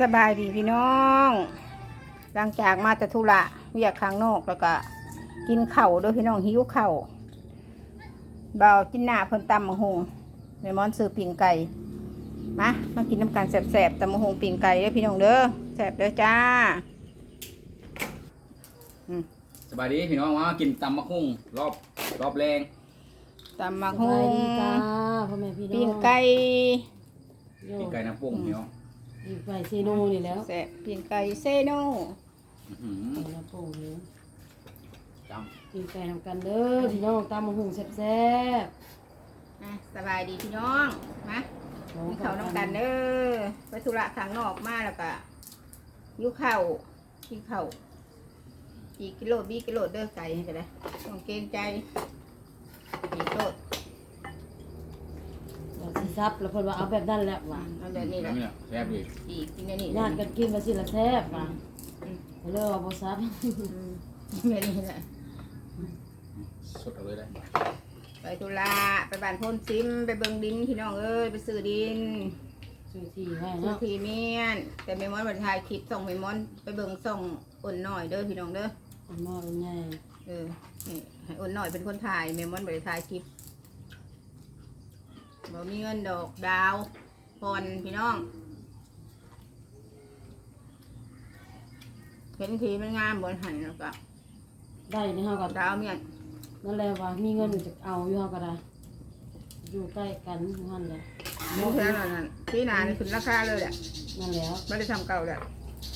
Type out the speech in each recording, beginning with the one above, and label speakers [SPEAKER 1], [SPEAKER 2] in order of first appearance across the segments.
[SPEAKER 1] สบายดีพี่น้อง หลังจากมาแต่ธุระเวียกข้างนอกแล้วก็ กินเข่าวเด้วยพี่น้องหิวเข่าวเบากินหน้าเพิ่นตำมะฮงในมอนซื้อปิ่งไก่มามากินน้ำกันแสบๆตำมะฮงปิ่งไก่เด้อพี่น้องเด้อแสบเด้อจ้า
[SPEAKER 2] สบายดีพี่น้องมากินตำมะคุ้งรอบรอบแรง
[SPEAKER 1] ตำมะ
[SPEAKER 3] ส
[SPEAKER 1] ฮ
[SPEAKER 3] บาย
[SPEAKER 1] ง
[SPEAKER 3] ดีจ้าพ่อแม่พี่น้อง
[SPEAKER 1] ปิ่งไก่
[SPEAKER 3] โย
[SPEAKER 2] กินไก่น้ำปุ้งพี่น้อง
[SPEAKER 3] ปิ่งไก่เซโนนี่แล้ว
[SPEAKER 1] แสบปิ่งไก่เซโน
[SPEAKER 2] อื้อหือ
[SPEAKER 3] ไก่ละโป่งเลย
[SPEAKER 2] จ
[SPEAKER 3] ปิ่งไก่ทำกันเด้อพี่น้องตามมาหุงแซ่บ
[SPEAKER 1] นะสบายดีพี่น้องมา
[SPEAKER 3] ๆ
[SPEAKER 1] กินข้าวน้องกันเด้อไปธุระข้างนอกมาแล้วก็หิวข้าวกินข้าวกี่กิโลบีกิโลเด้อไก่ให้กันเลยต้องเกรงใจกี่กิโล
[SPEAKER 3] เดี๋ยวสิ ซับแล้วเพิ่นว่าเอาแบบนั้นแหละว่ะ
[SPEAKER 1] เอาแบบำนี้แห
[SPEAKER 2] แล้ว
[SPEAKER 1] ละ
[SPEAKER 2] นี่แหละแซ่บดี
[SPEAKER 1] อีกกินอันนี้
[SPEAKER 3] ญาติกันกินมาสิละแซ่บว่ะ
[SPEAKER 1] อืม
[SPEAKER 3] เลิกว่าบ่ซับ
[SPEAKER 1] อืมแบบนี้แหละ
[SPEAKER 2] สดเอาเลยได้
[SPEAKER 1] ไปธุระไปบ้านโพ้นซิมไปเบิ่งดินพี่น้องเอ้ยไปซื้อดิน
[SPEAKER 3] ซื้อที่ให้
[SPEAKER 1] ซื้อ
[SPEAKER 3] เนาะ
[SPEAKER 1] ทีเมียนแต่เมมอนบันทายคลิปส่งเมมอนไปเบิ่งส่งอ่อนหน่อยเด้อพี่น้องเด้อ
[SPEAKER 3] อันหม้อเป็นใหญ่
[SPEAKER 1] เออนี่ให้อ้นหน่อยเป็นคนถ่ายเมมอนบริถ่ายคลิป บ่มีเงินดอกดาวพรพี่น้องเห็นทีมันงามบนหันแล้วก็
[SPEAKER 3] ได้นี่เฮาก็
[SPEAKER 1] ดาวเมียน
[SPEAKER 3] นั่นแหละว่ามีเงินจะเอาอยู่เฮาก็ได้อยู่ใกล้กันอยู่หั่นแหละ
[SPEAKER 1] มูแพงหน่อยนั่นพี่นานี่ขึ้นราคาเลยแหละ
[SPEAKER 3] นั่นแล้ว
[SPEAKER 1] ไม่ได้ทำเก่าแหละ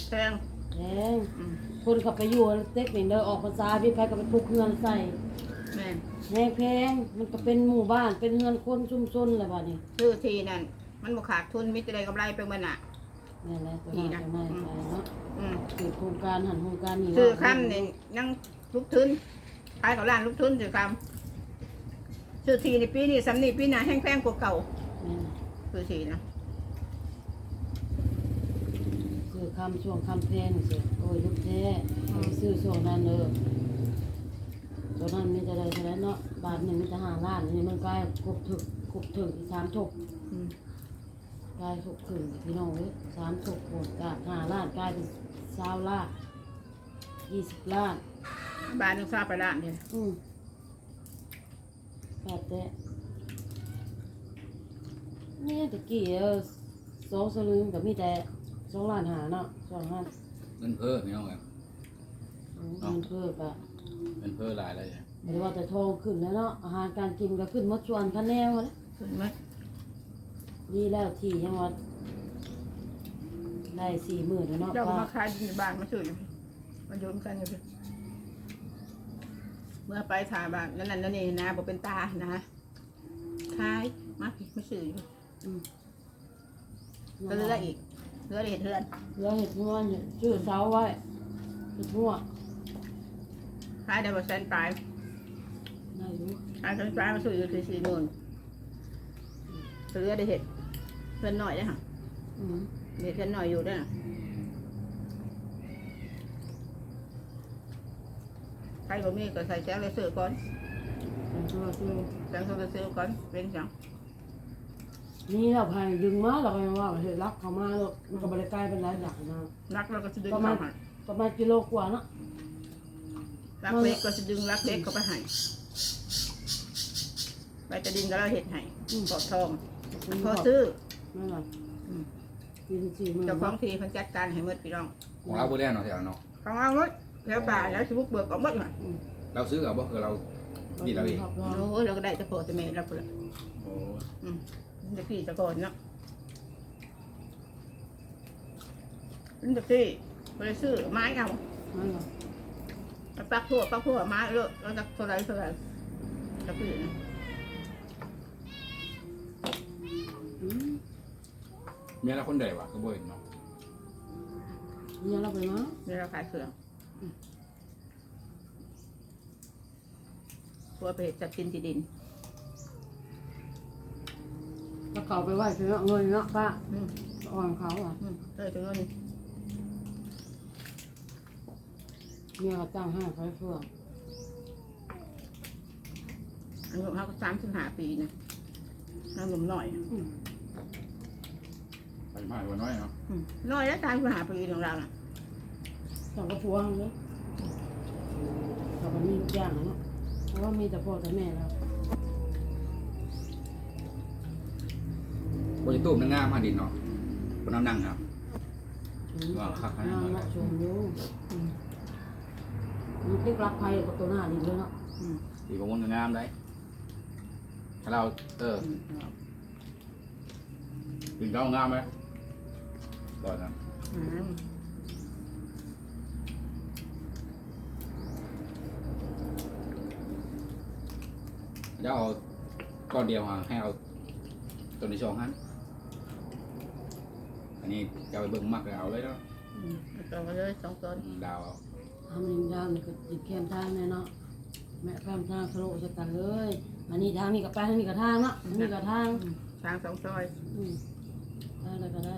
[SPEAKER 1] แพง
[SPEAKER 3] แพง
[SPEAKER 1] อืม
[SPEAKER 3] คนขับไปอยู่เต็กนี่เด้อออกภาษาพี่ไปก็ไปปลูกเฮือนใส่
[SPEAKER 1] แม่น
[SPEAKER 3] แพงแพงมันก็เป็นหมู่บ้านเป็นเฮือนคนชุมชนแหละบัดนี้
[SPEAKER 1] ซื้อทีนั่นมันบ่ขาดทุนมิตรใดกำไรไปเมื่อน่ะ
[SPEAKER 3] นี่นแหละตัว
[SPEAKER 1] ดี
[SPEAKER 3] นั้น
[SPEAKER 1] นะ
[SPEAKER 3] ก็ไม่ไปเนาะ
[SPEAKER 1] อืม
[SPEAKER 3] เกิดโครงการหันโครงการนี้
[SPEAKER 1] ซื้อคำนี่นั่งลุกทุนขายกับร้านลุกทุนซื้อคำซื้อทีในปีนี้สำนีปีหน้าแห้งแพงกว่าเก่า
[SPEAKER 3] แม่น
[SPEAKER 1] ซื้อทีนะ
[SPEAKER 3] ซื้อคำช่วงคำแพงเสียโอ้ยลูกแท้เอาไปซื้อช่วงนั้นเด้อ ตัวนั้นมีแต่ได้เท่านั้นเนาะบาทหนึ่งมีแต่ห้าล้านอันนี้มันกลายครบถึกครบถึงอีกสามทบ
[SPEAKER 1] อืม
[SPEAKER 3] กลายครบถึงพี่น้องเว้ยสามทบโหดกลายห้าล้านกลายเป็นสาวล้านยี่สิบล้าน
[SPEAKER 1] บ้านนึงทราบไปร้านเดียว
[SPEAKER 3] อืมแปดแต่นี่ตะกี้เออสองสลึงกับมีแต่สองล้านหาเนาะสองล้าน
[SPEAKER 2] เงินเพ้อพี่น้องครับ
[SPEAKER 3] เงินเพิ่มอะ
[SPEAKER 2] เงินเพ้อหลายเลย
[SPEAKER 3] ไม่ได้ว่าแต่ทองขึ้นแล้วเนาะอาหารการกินก็ขึ้นหมดส่วนคะแนนแล้ว
[SPEAKER 1] ขึ้นไหม
[SPEAKER 3] ดีแล้วที่ยังว่าได้สี่หมื่นแล้วเนาะ
[SPEAKER 1] เจ้าก็
[SPEAKER 3] ป้า
[SPEAKER 1] มาขายดินในบ้านมาซื้ออยู่พี่มันโยนกันอยู่พี่เมื่อไปถามบ้านนั่นนั่นนั่นนี่นะบอกเป็นตานะขายมาพี่มาซื้ออยู่
[SPEAKER 3] อืม
[SPEAKER 1] ก็เหลืออีกเหลือเห็ดเทือน
[SPEAKER 3] เหลือเห็ดหัวเนี่ยชื่อเสาไว้เห็ดหัว
[SPEAKER 1] ขายได้บอแสนปลาย
[SPEAKER 3] ได้อยู่
[SPEAKER 1] ขายแสนปลายมาซื้ออยู่ที่สี่หมื่นเหลือได้เห็ดเทือนหน่อยได้อค่ะ
[SPEAKER 3] อืม
[SPEAKER 1] เห็ดเทือนหน่อยอยู่ได้อน่ะใครบ่มีก็ใส่แจ้งเลยซื้อก่อน
[SPEAKER 3] เป็นตัวซื้อ
[SPEAKER 1] แจ้งโซลาเซลล์ก่อนเป็นจัง
[SPEAKER 3] นี่เราพายดึงมาเราไปว่าเห็ดรักเขามาแล้วมันก็บริกลายเป็นหลายอย่างนะ
[SPEAKER 1] รักเราก็จะดึง
[SPEAKER 3] ประมา
[SPEAKER 1] เข้า
[SPEAKER 3] ณ
[SPEAKER 1] ใหา
[SPEAKER 3] ประมาณกิโลกว่าเนาะ
[SPEAKER 1] รักเล็กก็จะดึงรักเล็กเข้าไปให้ไปจะดึงก็เราเห็ดให้ปอดทองพอซื้อ
[SPEAKER 3] นั่นแหละ
[SPEAKER 1] อืม
[SPEAKER 3] กินสี่หมื่น
[SPEAKER 1] เจ้าของทีเขาจัดการให้หมดพี่น้อง
[SPEAKER 2] ของเราบ่ได้เนาะแถวเนาะ
[SPEAKER 1] ของเราหมดแล้วป่าแล้วชิบุกเบิกออกหมดเลย
[SPEAKER 2] เราซื้อเอาบ่คือเรานี่เราเอง
[SPEAKER 1] โอ้ยเราก็ได้จะโผล่จะเมย์เราเปล่า
[SPEAKER 2] โอ้
[SPEAKER 1] อืมเด็กพี่ตะโกนเนาะเป็นเด็กพี่ไปซื้อไม้เอา ปักทั่วปักทั่วไม้เลอะแล้วจะเท่าไรเท่าไรเด็กพี่นะ
[SPEAKER 3] อืม
[SPEAKER 2] เมียเราคนใดวะก็บ่เห็นเนาะ
[SPEAKER 3] เนี่ยเราไปเนาะ
[SPEAKER 1] นี่เราขายเครื่องตัวไปเห็ดจับกินที่ดิน
[SPEAKER 3] ถ้าเขาไปไหว้ซื้อเงินเนาะป้า
[SPEAKER 1] อืม
[SPEAKER 3] อ่อนเขาอะ
[SPEAKER 1] อืมเออถึงเงิน
[SPEAKER 3] เมียก็จ้างให้ไฟเฟือง
[SPEAKER 1] อายุเขาก็สามสิบห้าปีนะน้ำหนุ่มหน่อย
[SPEAKER 3] อืม
[SPEAKER 2] ไปไปมากกว่าน้อยเนาะ
[SPEAKER 1] อืมน้อยแล้วตายปัญหาปีของเราน่ะ
[SPEAKER 3] สองกระพวงเลยเราก็มีทุกอย่างอะเนาะเพราะว่ามีแต่พ่อแต่แม่เรา
[SPEAKER 2] บนตู้มันงามมาดินเนาะบนน้ำนั่งครับ
[SPEAKER 3] อืม
[SPEAKER 2] ว่าคักขนาด
[SPEAKER 3] งา
[SPEAKER 2] นั้น
[SPEAKER 3] มเนาะชมอยู่อืม มันพลิกรักภัยกับตัวหน้าดีเลยเนาะ
[SPEAKER 1] อืม
[SPEAKER 2] สีบนงามได้ถ้าเราเออ
[SPEAKER 1] อืม
[SPEAKER 2] ถึงเรางามไหมก่อนนะ
[SPEAKER 1] อืม
[SPEAKER 2] จะเอาก้อนเดียวฮะให้เอาตัวในช่องฮันอันนี้จะเอาไปเบิ่งมากเลยเอาเลยเนาะ
[SPEAKER 1] อืมเอาต่อกันเลยสองต้น
[SPEAKER 2] ดาวเอา
[SPEAKER 3] ทำยิงยาวนี่ก็ติดแคมทางเนี่ยเนาะแม่แคมทางสโลว์จะกันเลยอันนี้ทางนี้กับไปทางนี้กับทางเนาะอันนี้กับทาง
[SPEAKER 1] อืมทางสองซอย
[SPEAKER 3] อืมได้แล้วก็ได้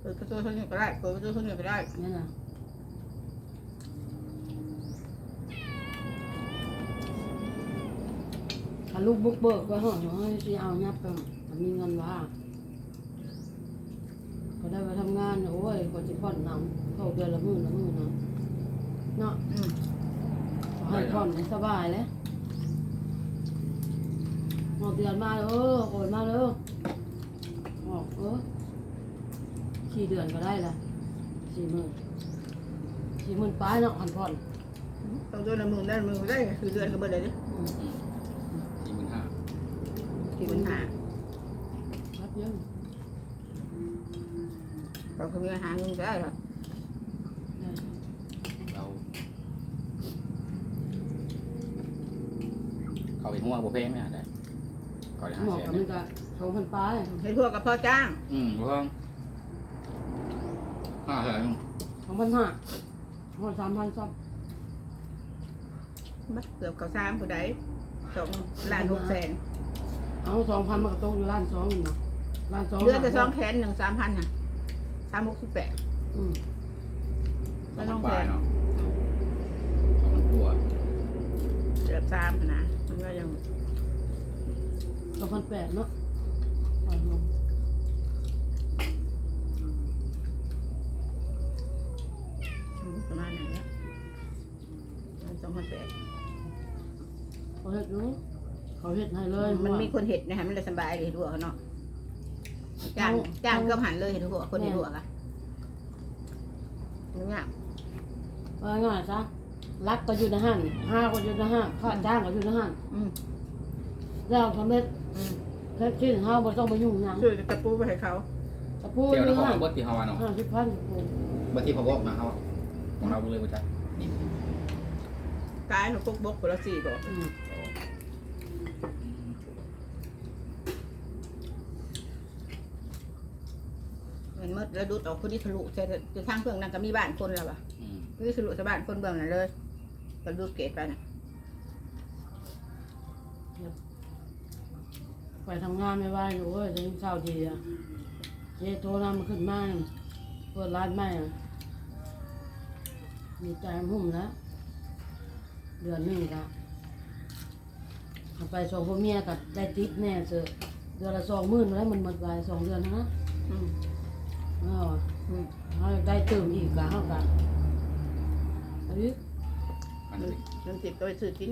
[SPEAKER 1] เปิดประตูเท่านี้ก็ได้เปิดประตูเท่านี้ก็ได้
[SPEAKER 3] นี่นน่ะถ้าลูกบุกเบิกไว้ห้องเนาะสิเอายับกันมันมีเงินว่า ก็ได้ไปทำงาน โอ้ยก็จะผ่อนนำเขาเดือนละหมื่นละหมื่นเนาะเนาะ
[SPEAKER 1] อืม
[SPEAKER 3] ให้ผ่อนให้สบายเลยออกเดือนมาเออโอนมาเลยออกเออสี่เดือนก็ได้ละสี่หมื่นสี่หมื่นปลายเนาะผ่อนผ่อน
[SPEAKER 1] ต้องตัวละหมื่นได้หมื่นได้คือเดือนก็เบิดเลยดิ
[SPEAKER 3] อืม
[SPEAKER 2] สี่หมื่นห้า
[SPEAKER 1] สี่หมื่นห้า
[SPEAKER 3] ครับเยอะ
[SPEAKER 1] เราคือมีหาเงินก็ได้หรอ
[SPEAKER 3] ได้
[SPEAKER 2] เราเขาไปหัวโบเพงเนี่ยได้ก่อนจะหา
[SPEAKER 3] หมอ
[SPEAKER 2] แสน
[SPEAKER 3] กับ
[SPEAKER 2] เนี่
[SPEAKER 3] มัน
[SPEAKER 2] ย
[SPEAKER 3] ก็สองพันปลาย
[SPEAKER 1] ให้ทั่วกับพ่อจ้าง
[SPEAKER 2] อืมเพิ่งห้าแสน
[SPEAKER 3] สองพันห้าหมดสามพันซับ
[SPEAKER 1] บัดเกือบเก้าสามผู้ใดสองล้านหกแสน
[SPEAKER 3] เอาสองพันมันก็ตกอยู่ล้านสองนี่เนาะล้านสอง
[SPEAKER 1] เดือนจะสองแสนหนึ่งสามพันน่ะ สามหกสิบแปด
[SPEAKER 3] อืม
[SPEAKER 2] สองพันปลายเนาะสองพันกว่า
[SPEAKER 1] เกือบสามนะมันก็ยัง
[SPEAKER 3] สองพันแปดเนาะปล่อยลง
[SPEAKER 1] ประมาณนั้นแหละสองพันแปด
[SPEAKER 3] เขาเฮ็ดเนาะเขาเฮ็ดให้เลย
[SPEAKER 1] มันมีคนเห็ดนะฮะมันเลยสบายเลยเห็ดหัวเขาเนาะ จ้างจ้างเกือบหันเลยเห็ดหัวคนเห็ดหัวกันนี่เนี่ย
[SPEAKER 3] ว่าง่ายซะรักก็อยู่ในห้างห้าก็อยู่ในห้างข้าจ้างก็อยู่ในห้าง
[SPEAKER 1] อืม
[SPEAKER 3] แล้วสำเร็จ
[SPEAKER 1] อืม
[SPEAKER 3] แค่ชิ้นห้าบ่ต้องมายุ่งหยัง
[SPEAKER 1] ซื้อตะปูไปให้เขา
[SPEAKER 3] ตะพูด
[SPEAKER 2] เดี๋ยว
[SPEAKER 3] อ
[SPEAKER 2] เรา
[SPEAKER 3] ยู่
[SPEAKER 2] ขอ
[SPEAKER 3] ห้าง
[SPEAKER 2] เบิร์ตที่ฮาวาเนาะ
[SPEAKER 3] ห้าสิบพันตะพู
[SPEAKER 2] เบิร์ตที่เขาบอกนะเขาของเราเลยว่าจะนี่
[SPEAKER 1] ตายเขาปุ๊กบกคนละสี่บอก
[SPEAKER 3] อืม
[SPEAKER 1] มันมืดแล้วดูดออกคนที่ทะลุจะจะทางเพื่องนั้นก็มีบ้านคนแล้วปะ
[SPEAKER 2] อืม
[SPEAKER 1] คือทะลุจะบ้านคนเบื้องนั้นเลยก็ดูดเกตไปนะ
[SPEAKER 3] ไปทำงานไม่ไหวอยู่เว้ยจะยิ่งเศร้าทีอะเจโทรนำมาขึ้นมาเปิดร้านใหม่อะมีใจหุ่มแล้วเดือนหนึ่งก็เอาไปสองพ่อเมียกับได้ติ๊บแน่เสือเดือนละสองหมื่นแล้วมันหมดไปสองเดือนนะ
[SPEAKER 1] อืม
[SPEAKER 3] เอา
[SPEAKER 1] อืม
[SPEAKER 3] เอาได้เติมอีกกะเอากะอันนี้
[SPEAKER 2] อันนี้
[SPEAKER 1] เงินติดตัวไปซื้อกิน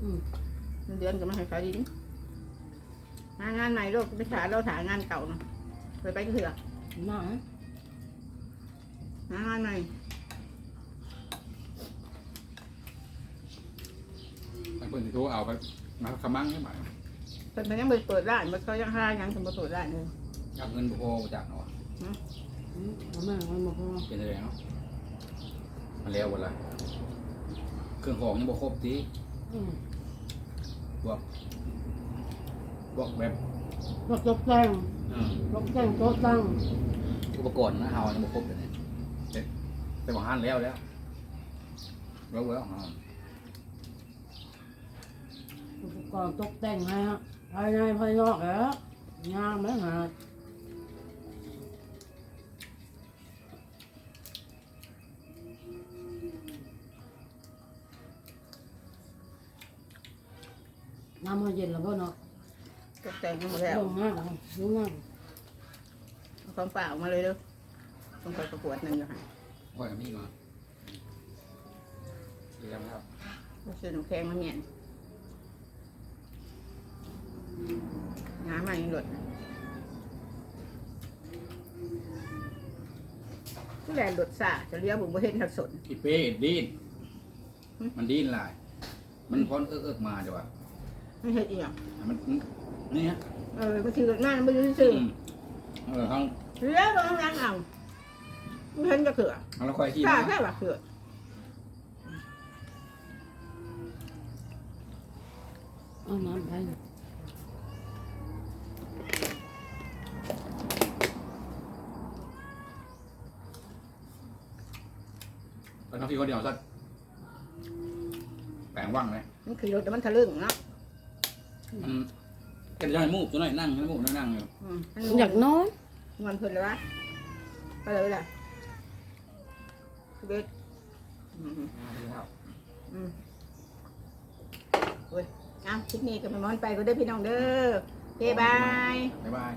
[SPEAKER 3] อืม
[SPEAKER 1] เงินเดือนก็มาให้ขายดินหางานใหม่โลกไปถ่ายเราถ่ายงานเก่าเนาะไปไปก็เถื่อ
[SPEAKER 3] น่าฮะ
[SPEAKER 1] หางานใหม่
[SPEAKER 2] มันเพิ่นสิโทรเอาไปมาขมังใช่ไหม
[SPEAKER 1] เพิ่นเพิ่นยังไปเปิดร้านมันเขายังห้ายังถึงมาเปิดร้านเลย
[SPEAKER 2] จับเงินบุโพจากเนาะ
[SPEAKER 3] อืม เอามาเอามาพอ
[SPEAKER 2] เป็นอะไรเนาะมันแล้วหมดละเครื่องของยังบ่ครบที
[SPEAKER 3] อืม
[SPEAKER 2] พวกพวกแบบ
[SPEAKER 3] รถตกแต่ง
[SPEAKER 2] อืม
[SPEAKER 3] รถแต่งโต๊ะตั้ง
[SPEAKER 2] อุปกรณ์นะเฮายังบ่ครบเลยเนี่ยแต่แต่บ่หันแล้วแล้วแล้วแล้วฮะ
[SPEAKER 3] อุปกรณ์ตกแต่งให้ฮะภายในภายนอกแล้วงามไหมฮะ น้ำมันเย็นแล้วพ่อเนาะ
[SPEAKER 1] ตกแต่งหมดแล้ว
[SPEAKER 3] ลงมากลงมาก
[SPEAKER 1] เอาของเปล่าออกมาเลยเด้อต้องไปประกวดหนึ่งอยู่ค่ะ
[SPEAKER 2] ค่อยกับพี่มาเรียมครับ
[SPEAKER 1] เอาซื้อน้ำแข็งมาเนี่ยน้ำมันยังหลดผู้แลนหลดสาจะเลี้ยวบุญประเทศทักสน
[SPEAKER 2] อีเป้ดีนมันดีนหลาย มันพ้นเอิกเอิกมาจ้ะวะ
[SPEAKER 1] ไม่เห็นอีกอะ
[SPEAKER 2] มันนี่ฮะ
[SPEAKER 1] เออก็ถือหน้าไม่รู้ซื่อ
[SPEAKER 2] อืมเออเขา
[SPEAKER 1] เลี้ยวตรงนั้นเอาไม่เห็นจะเขือ
[SPEAKER 2] เขาเราค่อยขี่
[SPEAKER 1] กล้า
[SPEAKER 2] มา
[SPEAKER 1] แค่ว่าเขือ
[SPEAKER 3] เอาน้ำไป
[SPEAKER 2] แล้วทั้งที่เขาเดียวสักแปลงว่างเลย
[SPEAKER 1] มันขี่รถแต่มันทะลึ่งเนาะ
[SPEAKER 2] มันเป็นยังไงมูกตัวไหนอยนั่งให้มูกนั่งอยู่
[SPEAKER 1] อืมมัน
[SPEAKER 3] อยากนอน
[SPEAKER 1] เงินเพิ่นเลยวะไปเลยล่ะคือเบ็ดอืมอืมโอ้ยเอาคลิปนี้กับแม่มอนไปก็ได้อพี่น้องเด้อโอเคบาย
[SPEAKER 2] บ๊ายบาย